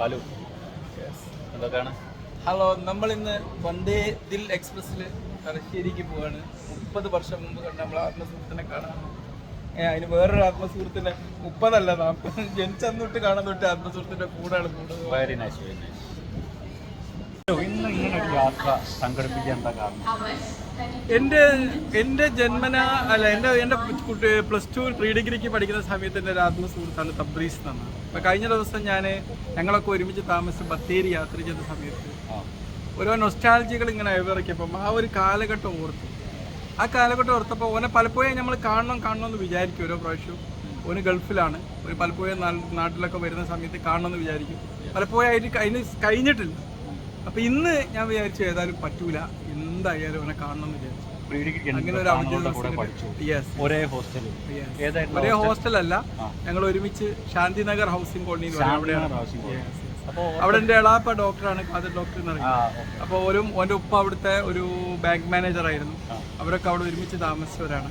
Hello എന്തൊക്കെയാണ്? Hello നമ്മൾ ഇന്ന് വന്ദേ ദിൽ എക്സ്പ്രസ്സിൽ തലശ്ശേരിക്ക് പോവാണ്. മുപ്പത് വർഷം മുമ്പ് കണ്ട നമ്മൾ ആത്മസുഹൃത്തിനെ കാണാൻ. അതിന് വേറൊരു ആത്മസുഹൃത്തിനെ മുപ്പതല്ല നാൽപ്പത് ജനിച്ചന്ന് തൊട്ട് കാണാൻ തൊട്ട് ആത്മസുഹൃത്തിന്റെ കൂടാണ് കൂടുതൽ വെരി നൈസ് വെരി നൈസ് ഇന്ന് ഇങ്ങനെ യാത്ര സംഘടിപ്പിക്കാൻ എന്താ കാരണം? എന്റെ എന്റെ ജന്മന അല്ല എന്റെ എന്റെ കുട്ടി പ്ലസ് ടു പ്രീ ഡിഗ്രിക്ക് പഠിക്കുന്ന സമയത്ത് എന്റെ ഒരു ആത്മസുഹൃത്താണ് തബ്രീസ് എന്നാണ്. അപ്പൊ കഴിഞ്ഞ ദിവസം ഞാൻ ഞങ്ങളൊക്കെ ഒരുമിച്ച് താമസിച്ച് ബത്തേരി യാത്ര ചെയ്ത സമയത്ത് ഓരോ നൊസ്റ്റാൾജികൾ ഇങ്ങനെ അയവിറക്കിയപ്പം ആ ഒരു കാലഘട്ടം ഓർത്തു. ആ കാലഘട്ടം ഓർത്തപ്പോൾ ഓനെ പലപ്പോഴും നമ്മൾ കാണണം കാണണം എന്ന് വിചാരിക്കും ഓരോ പ്രാവശ്യവും. ഓന് ഗൾഫിലാണ്. ഒരു പലപ്പോഴും നാട്ടിലൊക്കെ വരുന്ന സമയത്ത് കാണണം എന്ന് വിചാരിക്കും. പലപ്പോഴും അതിന് കഴിഞ്ഞിട്ടില്ല. അപ്പോൾ ഇന്ന് ഞാൻ വിചാരിച്ചു ഏതായാലും പറ്റൂല. എന്തായാലും അവനെ കാണണം വിചാരിച്ചു. അങ്ങനെ ഒരു അവധി ഹോസ്റ്റലിൽ ഒരേ ഹോസ്റ്റലല്ല. ഞങ്ങൾ ഒരുമിച്ച് ശാന്തിനഗർ ഹൗസിംഗ് കോളനിയിൽ അവിടെ എന്റെ എളാപ്പ ഡോക്ടറാണ് കാതൽ ഡോക്ടർ എന്ന് പറയുന്നത് അപ്പോൾ ഒരു ഓന്റെ ഉപ്പ അവിടുത്തെ ഒരു ബാങ്ക് മാനേജർ ആയിരുന്നു. അവരൊക്കെ അവിടെ ഒരുമിച്ച് താമസിച്ചവരാണ്.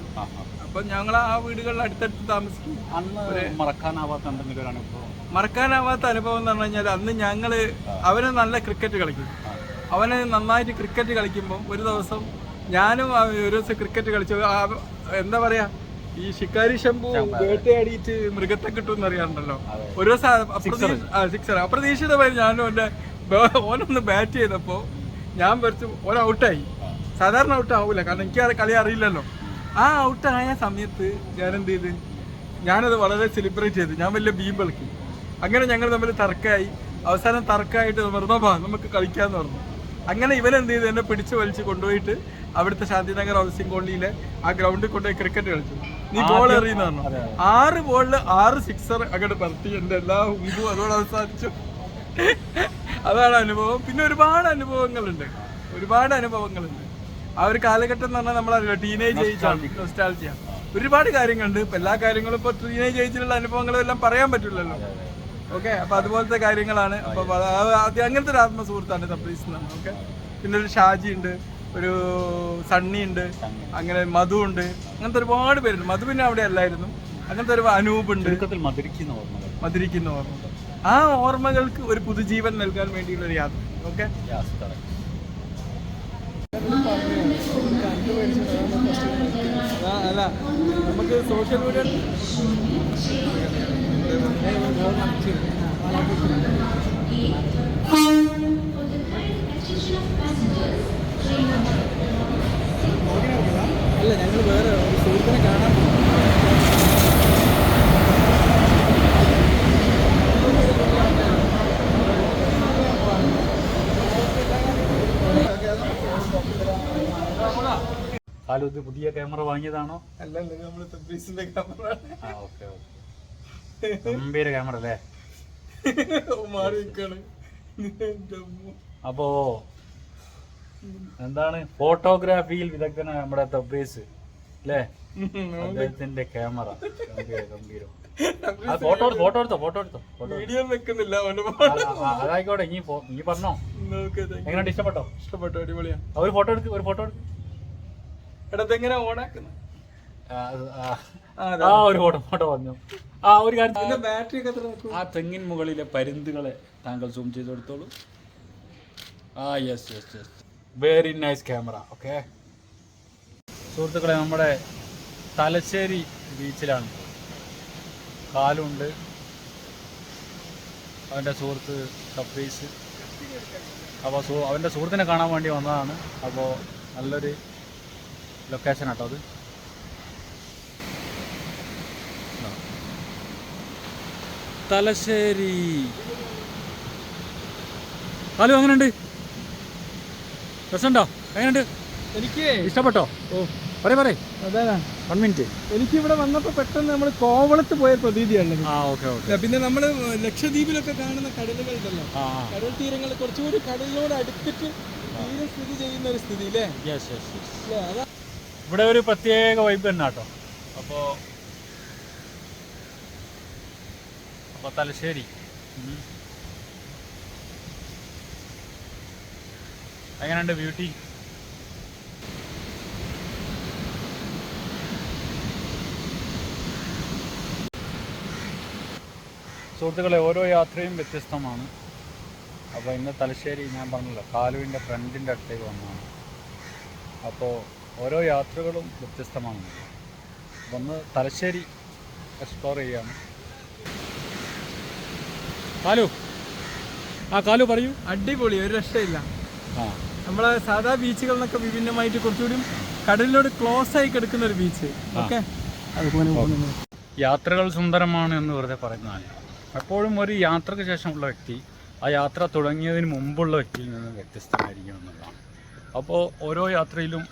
അപ്പോൾ ഞങ്ങൾ ആ വീടുകളിൽ അടുത്തടുത്ത് താമസിക്കും. മറക്കാനാവാത്ത എന്തെങ്കിലും മറക്കാനാവാത്ത അനുഭവം എന്ന് പറഞ്ഞു കഴിഞ്ഞാൽ അന്ന് ഞങ്ങൾ അവർ നല്ല ക്രിക്കറ്റ് കളിക്കും. അവന് നന്നായിട്ട് ക്രിക്കറ്റ് കളിക്കുമ്പോൾ ഒരു ദിവസം ഞാനും ഒരു ദിവസം ക്രിക്കറ്റ് കളിച്ചു. എന്താ പറയാ? ഈ ശിക്കാരി ശംഭു വേട്ടയാടിയിട്ട് മൃഗത്തെ കിട്ടുമെന്ന് അറിയാറുണ്ടല്ലോ. ഒരു ദിവസം സിക്സർ അപ്രതീക്ഷിതമായി ഞാനും എന്റെ ബേ- ഓനൊന്ന് ബാറ്റ് ചെയ്തപ്പോൾ ഞാൻ വരച്ച് ഓൻ ഔട്ടായി സാധാരണ ഔട്ട് ആവൂല. കാരണം എനിക്ക് അത് കളി അറിയില്ലല്ലോ. ആ ഔട്ടായ സമയത്ത് ഞാൻ എന്ത് ചെയ്ത്? ഞാനത് വളരെ സെലിബ്രേറ്റ് ചെയ്തു. ഞാൻ വലിയ ബീം കളിക്കും അങ്ങനെ ഞങ്ങൾ തമ്മിൽ തർക്കമായി. അവസാനം തർക്കമായിട്ട് വെറുതെ വാ നമുക്ക് കളിക്കാന്ന് പറഞ്ഞു. അങ്ങനെ ഇവൻ എന്ത് ചെയ്തു? എന്നെ പിടിച്ചു വലിച്ച് കൊണ്ടുപോയിട്ട് അവിടുത്തെ ശാന്തിനഗർ ഹൗസിംഗ് കോളനിയിലെ ആ ഗ്രൗണ്ടിൽ കൊണ്ടുപോയി ക്രിക്കറ്റ് കളിച്ചു. നീ ബോൾ എറിയുന്ന പറഞ്ഞു ആറ് ബോളിൽ ആറ് സിക്സർ അങ്ങോട്ട് പറത്തി എന്റെ എല്ലാ ഉമ്പും അതോടെ അവസാനിച്ചു. അതാണ് അനുഭവം. പിന്നെ ഒരുപാട് അനുഭവങ്ങളുണ്ട്. ഒരുപാട് അനുഭവങ്ങളുണ്ട്. ആ ഒരു കാലഘട്ടം എന്ന് പറഞ്ഞാൽ നമ്മളറിയില്ല ടീനേജ് ഏജ് നൊസ്റ്റാൾജിയ ഒരുപാട് കാര്യങ്ങളുണ്ട്. ഇപ്പൊ എല്ലാ കാര്യങ്ങളും ഇപ്പൊ ടീനേജ് ഏജിലുള്ള അനുഭവങ്ങളും എല്ലാം പറയാൻ പറ്റില്ലല്ലോ. ഓക്കെ അപ്പൊ അതുപോലത്തെ കാര്യങ്ങളാണ്. അപ്പൊ അങ്ങനത്തെ ഒരു ആത്മസുഹൃത്താണ് തബ്രീസ് എന്നാണ് ഓക്കെ പിന്നെ ഒരു ഷാജി ഉണ്ട് ഒരു സണ്ണി ഉണ്ട് അങ്ങനെ മധു ഉണ്ട് അങ്ങനത്തെ ഒരുപാട് പേരുണ്ട്. മധു പിന്നെ അവിടെ അല്ലായിരുന്നു. അങ്ങനത്തെ ഒരു അനൂപ് ഉണ്ട്. മധുരിക്കുന്ന ഓർമ്മകൾ ഓർമ്മ ആ ഓർമ്മകൾക്ക് ഒരു പുതുജീവൻ നൽകാൻ വേണ്ടിയുള്ള ഒരു യാത്ര ഓക്കെ അല്ല നമുക്ക് സോഷ്യൽ മീഡിയ അല്ല ഞങ്ങൾ വേറെ ഒരു സുഹൃത്തിനെ കാണാൻ ഹലോ ഇത് പുതിയ ക്യാമറ വാങ്ങിയതാണോ? അല്ല നമ്മൾ ക്യാമറ ആ ഓക്കെ ഓക്കെ. ഗംഭീര ക്യാമറ അല്ലേ? മാറി നിൽക്കാണ് അപ്പോ എന്താണ്? ഫോട്ടോഗ്രാഫിയിൽ വിദഗ്ധനായ നമ്മുടെ തബ്രീസ് അല്ലേ? അദ്ദേഹത്തിന്റെ ക്യാമറ ഗംഭീര ഫോട്ടോ ഫോട്ടോ എടുത്തോ ഫോട്ടോ എടുത്തോ വീഡിയോ വെക്കുന്നില്ല അതായിക്കോട്ടെ ഇനി ഇനി നീ പറഞ്ഞോ എങ്ങനെയുണ്ട്? ഇഷ്ടപ്പെട്ടോ? ഇഷ്ടപ്പെട്ടോ അടിപൊളിയാ. ഒരു ഫോട്ടോ എടുക്ക് ഒരു ഫോട്ടോ എടുക്ക്. എടാ ഇതെങ്ങനെ ഓണാക്കുന്നത് ആ, ഒരു ഫോട്ടോ ഫോട്ടോ വന്നു ആ ഒരു കാര്യം ബാറ്ററി ഒക്കെ ആ തെങ്ങിൻ മുകളിലെ പരുന്തുകളെ താങ്കൾ സൂം ചെയ്ത് കൊടുത്തോളൂ ആ yes yes yes very nice camera okay സുഹൃത്തുക്കളെ നമ്മുടെ തലശ്ശേരി ബീച്ചിലാണ്. കാലുണ്ട്. അവന്റെ സുഹൃത്ത് കപ്പീസ് അപ്പോൾ സു അവന്റെ സുഹൃത്തിനെ കാണാൻ വേണ്ടി വന്നതാണ്. അപ്പോൾ നല്ലൊരു ലൊക്കേഷൻ ആട്ടോ അത്. തലശ്ശേരി. ഹലോ എങ്ങനെയുണ്ട്? രസമുണ്ടോ? എങ്ങനെയുണ്ട്? എനിക്ക് ഇഷ്ടപ്പെട്ടോ? ഓ. പറയ പറയേ. വൺ മിനിറ്റ് എനിക്ക് ഇവിടെ വന്നപ്പോ പെട്ടെന്ന് നമ്മൾ കോവളത്ത് പോയ പ്രതീതിയാണ് ആ ഓക്കെ ഓക്കെ. പിന്നെ നമ്മൾ ലക്ഷദ്വീപിലൊക്കെ കാണുന്ന കടലുകളുണ്ടല്ലോ കടൽ തീരങ്ങൾ കുറച്ചുകൂടി കടലിനോട് അടുത്തിട്ട് തീരെ സ്ഥിതി ചെയ്യുന്ന ഒരു സ്ഥിതി അല്ലേ? ഇവിടെ ഒരു പ്രത്യേക വൈബ് തന്നെ കേട്ടോ അപ്പോൾ അപ്പോൾ തലശ്ശേരി. എങ്ങനെയുണ്ട് ബ്യൂട്ടി സുഹൃത്തുക്കളെ ഓരോ യാത്രയും വ്യത്യസ്തമാണ്. അപ്പോൾ ഇന്ന് തലശ്ശേരി ഞാൻ പറഞ്ഞല്ലോ കാലുവിന്റെ ഫ്രണ്ടിന്റെ അടുത്തേക്ക് വന്നതാണ്. അപ്പോൾ ഓരോ യാത്രകളും വ്യത്യസ്തമാണ് ഒന്ന് തലശ്ശേരി എക്സ്പ്ലോർ ചെയ്യാണ് കാലു. ആ കാലു പറയൂ. അടിപൊളി ഒരു രക്ഷയില്ല. നമ്മളെ സാധാ ബീച്ചുകളിൽ നിന്നൊക്കെ വിഭിന്നമായിട്ട് കുറച്ചുകൂടി കടലിനോട് ക്ലോസ് ആയി കിടക്കുന്ന ഒരു ബീച്ച് ഓക്കെ. യാത്രകൾ സുന്ദരമാണ് എന്ന് വെറുതെ പറയുന്നതാണ് എപ്പോഴും ഒരു യാത്രയ്ക്ക് ശേഷമുള്ള വ്യക്തി ആ യാത്ര തുടങ്ങിയതിന് മുമ്പുള്ള വ്യക്തിയിൽ നിന്ന് വ്യത്യസ്തമായിരിക്കും എന്നുള്ളതാണ്. അപ്പോൾ ഓരോ യാത്രയിലും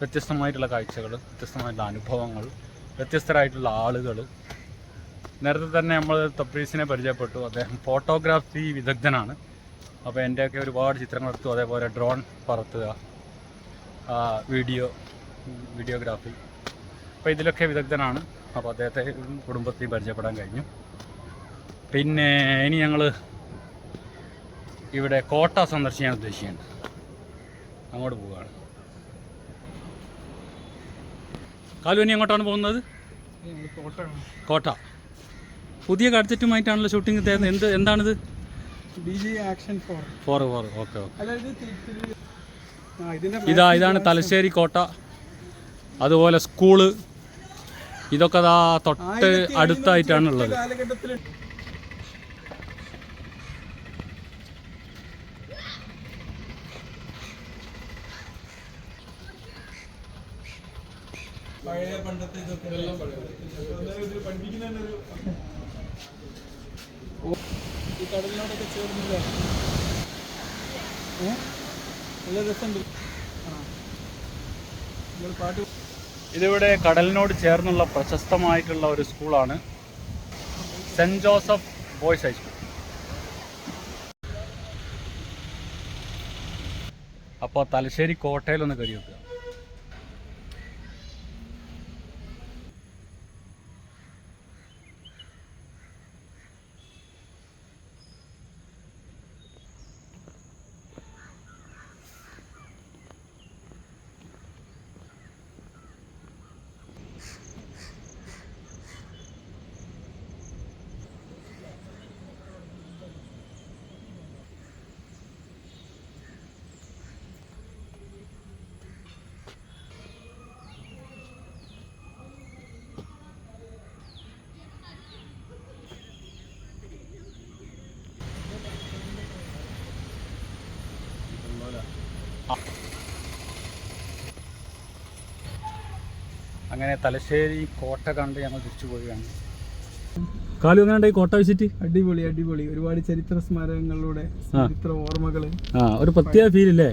വ്യത്യസ്തമായിട്ടുള്ള കാഴ്ചകൾ വ്യത്യസ്തമായിട്ടുള്ള അനുഭവങ്ങൾ വ്യത്യസ്തരായിട്ടുള്ള ആളുകൾ നേരത്തെ തന്നെ നമ്മൾ തബ്രീസിനെ പരിചയപ്പെട്ടു. അദ്ദേഹം ഫോട്ടോഗ്രാഫി വിദഗ്ധനാണ്. അപ്പോൾ എന്റെയൊക്കെ ഒരുപാട് ചിത്രങ്ങൾ എടുത്തു അതേപോലെ ഡ്രോൺ പറത്തുക വീഡിയോ വീഡിയോഗ്രാഫി. അപ്പോൾ ഇതിലൊക്കെ വിദഗ്ധനാണ്. അപ്പോൾ അദ്ദേഹത്തെ കുടുംബത്തിൽ പരിചയപ്പെടാൻ കഴിഞ്ഞു. പിന്നെ ഇനി ഞങ്ങൾ ഇവിടെ കോട്ട സന്ദർശിക്കാൻ ഉദ്ദേശിക്കുകയാണ്. അങ്ങോട്ട് പോവുകയാണ്. കാലു ഇനി എങ്ങോട്ടാണ് പോകുന്നത്? കോട്ട കോട്ട. പുതിയ ഗാഡ്ജറ്റുമായിട്ടാണല്ലോ ഷൂട്ടിംഗ് എന്ത് എന്താണിത്? ഫോർ. ഫോർ ഓക്കെ ഓക്കെ ഇതാ ഇതാണ് തലശ്ശേരി കോട്ട. അതുപോലെ സ്കൂൾ. ഇതൊക്കെ ദാ തൊട്ട് അടുത്തായിട്ടാണുള്ളത് പഴയ പണ്ടത്തെ ഇതൊക്കെ. പഠിപ്പിക്കുന്ന കടലിനോടൊക്കെ ചേർന്നില്ലേ? നല്ല രസമുണ്ട്. പാട്ട് ഇതിവിടെ കടലിനോട് ചേർന്നുള്ള പ്രശസ്തമായിട്ടുള്ള ഒരു സ്കൂളാണ് സെന്റ് ജോസഫ് ബോയ്സ് ഹൈസ്കൂൾ. അപ്പോൾ തലശ്ശേരി കോട്ടയിലൊന്ന് കയറി വെക്കുക അങ്ങനെ തലശ്ശേരി കോട്ട കണ്ട് ഞങ്ങൾ തിരിച്ചു പോവുകയാണ്. കാലു എങ്ങനെ കോട്ട വിസിറ്റ് അടിപൊളി അടിപൊളി. ഒരുപാട് ചരിത്ര സ്മാരകങ്ങളിലൂടെ ചരിത്ര ഓർമ്മകൾ. ആ ഒരു പ്രത്യേക ഫീൽ അല്ലേ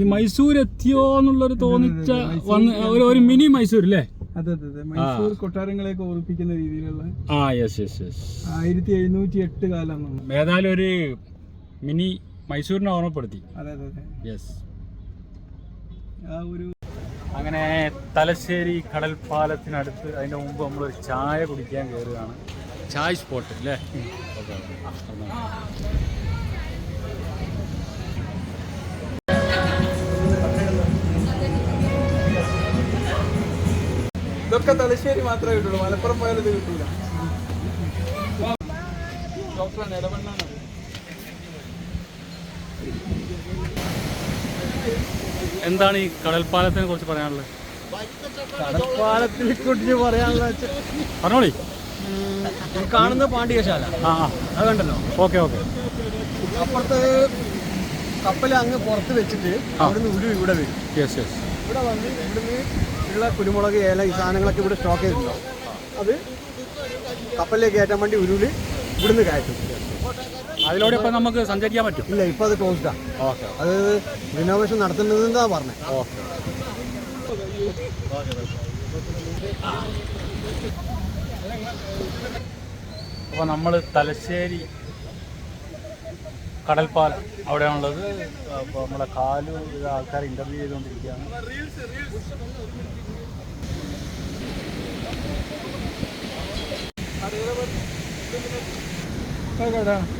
ഈ മൈസൂർ എത്തിയോ എന്നുള്ളൊരു തോന്നിച്ച വന്ന് ഒരു മിനി മൈസൂർ അല്ലേ അതെ അതെ അതെ. മൈസൂർ കൊട്ടാരങ്ങളെയൊക്കെ ഓർപ്പിക്കുന്ന രീതിയിലുള്ള ആ യെസ് യെസ് യെസ് ആയിരത്തി എഴുന്നൂറ്റി എട്ട് കാലം ഏതായാലും ഒരു മിനി മൈസൂരിനെ ഓർമ്മപ്പെടുത്തി. അതെ അതെ അതെ. യെസ് ആ ഒരു അങ്ങനെ തലശ്ശേരി കടൽപ്പാലത്തിനടുത്ത് അതിന്റെ മുമ്പ് നമ്മളൊരു ചായ കുടിക്കാൻ കയറുകയാണ്. ചായ സ്പോട്ട് അല്ലേ ഇതൊക്കെ തലശ്ശേരി മാത്രമേ കിട്ടുള്ളൂ. മലപ്പുറം പോയാലും ഇത് കിട്ടൂല. ഡോക്ടറാണ് ഇടപെണ്ണാണ് എന്താണ് ഈ കടൽപ്പാലത്തിനെ കുറിച്ച് പറയാനുള്ളത്? കടൽപ്പാലത്തിനെ കുറിച്ച് പറയാനുള്ള പറഞ്ഞോളി. കാണുന്ന പാണ്ഡ്യശാല ആ അത് കണ്ടല്ലോ? Okay okay. അപ്പുറത്ത് കപ്പൽ അങ്ങ് പുറത്ത് വെച്ചിട്ട് അവിടുന്ന് ഉരു ഇവിടെ വരും. യെസ് യെസ് ഇവിടെ വന്ന് ഇവിടുന്ന് ഉള്ള കുരുമുളക് ഏല ഈ സാധനങ്ങളൊക്കെ ഇവിടെ സ്റ്റോക്ക് ചെയ്തിട്ടുണ്ടാവും. അത് കപ്പലിലേക്ക് കയറ്റാൻ വേണ്ടി ഉരുവിൽ ഇവിടുന്ന് കയറ്റും. അതിലൂടെ ഇപ്പം നമുക്ക് സഞ്ചരിക്കാൻ പറ്റും. ഇല്ല ഇപ്പൊ അത് ക്ലോസ്ഡാ ഓക്കെ അത് റിനോവേഷൻ നടത്തുന്നതെന്നാ പറഞ്ഞത് ഓക്കെ അപ്പോൾ നമ്മൾ തലശ്ശേരി കടൽപ്പാലം അവിടെയാണുള്ളത്. അപ്പോൾ നമ്മളെ കാലു ഇത് ആൾക്കാർ ഇന്റർവ്യൂ ചെയ്തുകൊണ്ടിരിക്കുകയാണ്. 快点的。